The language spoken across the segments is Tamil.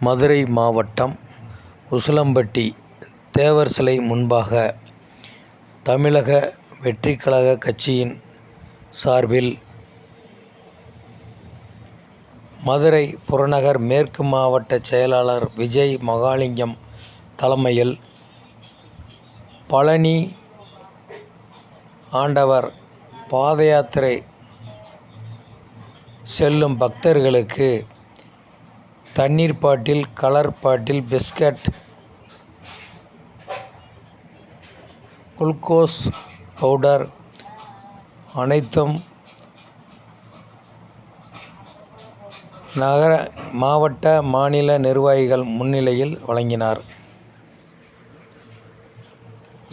மதுரை மாவட்டம் உசிலம்பட்டி தேவர் சிலை முன்பாக தமிழக வெற்றிக் கழக கட்சியின் சார்பில் மதுரை புறநகர் மேற்கு மாவட்ட செயலாளர் விஜய் மகாலிங்கம் தலைமையில் பழனி ஆண்டவர் பாத யாத்திரை செல்லும் பக்தர்களுக்கு தண்ணீர் bottle colour bottle biscuit glucose powder அனைத்தும் நகர மாவட்ட மாநில நிர்வாகிகள் முன்னிலையில் வழங்கினார்.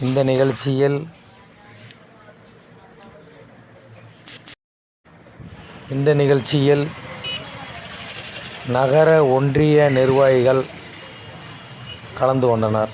இந்த நிகழ்ச்சியில் இந்த நிகழ்ச்சியில் நகர ஒன்றிய நிர்வாகிகள் கலந்து கொண்டனர்.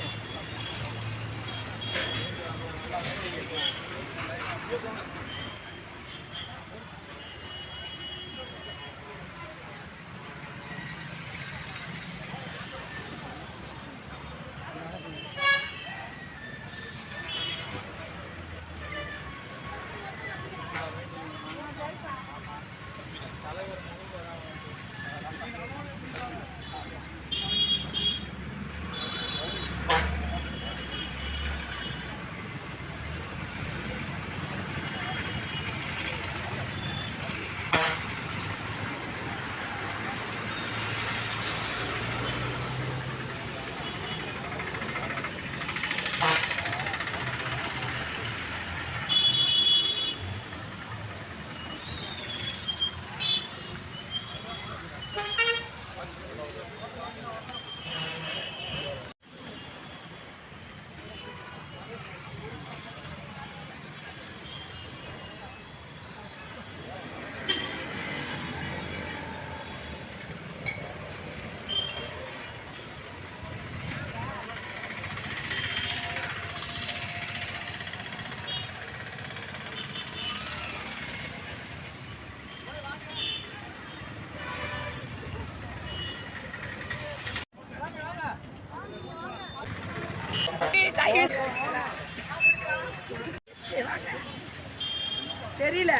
தெரியல.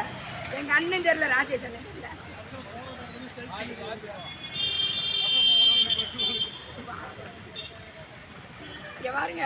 எங்க அண்ணன் தெரியல ராஜேஷ் அண்ணன் தெரியல. பாருங்க.